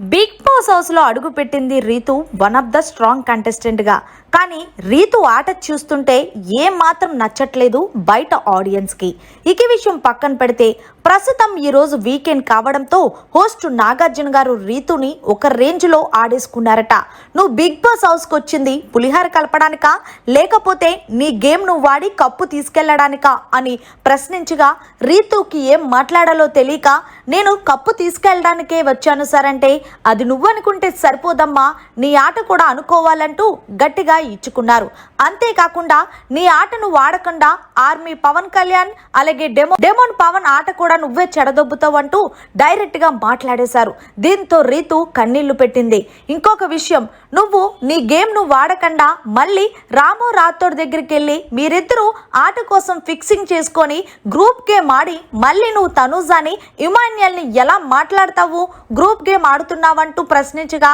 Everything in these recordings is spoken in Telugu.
బిగ్ బాస్ హౌస్లో అడుగుపెట్టింది Ritu one of the strong కంటెస్టెంట్గా కానీ రీతు ఆట చూస్తుంటే ఏమాత్రం మాత్రం నచ్చట్లేదు బయట ఆడియన్స్కి. ఇక విషయం పక్కన పెడితే ప్రస్తుతం ఈరోజు వీకెండ్ కావడంతో హోస్ట్ నాగార్జున గారు రీతుని ఒక రేంజ్లో ఆడేసుకున్నారట. నువ్వు బిగ్ బాస్ హౌస్కి వచ్చింది పులిహార కలపడానికా? లేకపోతే నీ గేమ్ నువ్వు వాడి కప్పు తీసుకెళ్ళడానికా? అని ప్రశ్నించగా రీతుకి ఏం మాట్లాడాలో తెలియక నేను కప్పు తీసుకెళ్ళడానికే వచ్చాను సార్ అంటే అది నువ్వు అనుకుంటే సరిపోదమ్మా నీ ఆట కూడా అనుకోవాలంటూ గట్టిగా ఇచ్చుకున్నారు. అంతేకాకుండా నీ ఆటను వాడకుండా ఆర్మీ పవన్ కళ్యాణ్ అలాగే డెమో డెమోన్ పవన్ ఆట కూడా నువ్వే చెడదొబ్బుతావు అంటూ డైరెక్ట్గా మాట్లాడేశారు. దీంతో రీతు కన్నీళ్ళు పెట్టింది. ఇంకొక విషయం నువ్వు నీ గేమ్ను వాడకుండా మళ్ళీ రాము రాథోడ్ దగ్గరికి వెళ్ళి మీరిద్దరూ ఆట కోసం ఫిక్సింగ్ చేసుకొని గ్రూప్ గేమ్ ఆడి మళ్ళీ నువ్వు తనూజాని ఇమాన్యల్ని ఎలా మాట్లాడతావు? గ్రూప్ గేమ్ ఆడుతున్నావంటూ ప్రశ్నించగా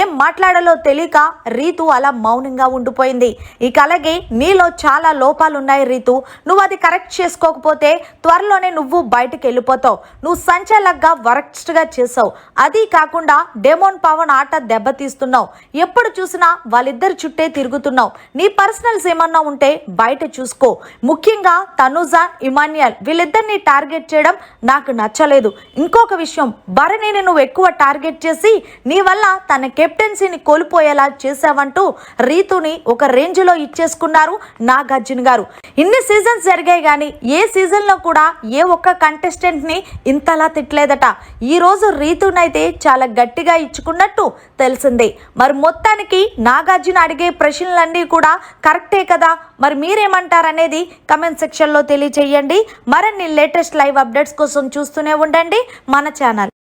ఏం మాట్లాడాలో తెలియక రీతు అలా మౌనంగా ఉండిపోయింది. ఇక అలాగే నీలో చాలా లోపాలు ఉన్నాయి రీతు. నువ్వు అది కరెక్ట్ చేసుకోకపోతే త్వరలోనే నువ్వు బయటకి వెళ్ళిపోతావు. నువ్వు సంచలగ్గా వరస్ట్గా చేసావు. అది కాకుండా డెమోన్ పవన్ ఆట దెబ్బతీస్తున్నావు. ఎప్పుడు చూసినా వాళ్ళిద్దరి చుట్టే తిరుగుతున్నావు. నీ పర్సనల్స్ ఏమన్నా ఉంటే బయట చూసుకో. ముఖ్యంగా తనుజా ఇమాన్యుయల్ వీళ్ళిద్దరిని టార్గెట్ చేయడం నాకు నచ్చలేదు. ఇంకొక విషయం భరణిని నువ్వు ఎక్కువ టార్గెట్ చేసి నీ వల్ల తన కెప్టెన్సీని కోల్పోయేలా చేసావంటూ రీతుని ఒక రేంజ్లో ఇచ్చేసుకున్నారు నాగార్జున గారు. ఇన్ని సీజన్స్ జరిగాయి కానీ ఏ సీజన్లో కూడా ఏ ఒక్క కంటెస్టెంట్ని ఇంతలా తిట్టలేదట. ఈ రోజు రీతునైతే చాలా గట్టిగా ఇచ్చుకున్నట్టు తెలిసిందే. మరి మొత్తానికి నాగార్జున అడిగే ప్రశ్నలన్నీ కూడా కరెక్టే కదా? మరి మీరేమంటారనేది కమెంట్ సెక్షన్లో తెలియచేయండి. మరిన్ని లేటెస్ట్ లైవ్ అప్డేట్స్ కోసం చూస్తూనే ఉండండి. మన ఛానల్.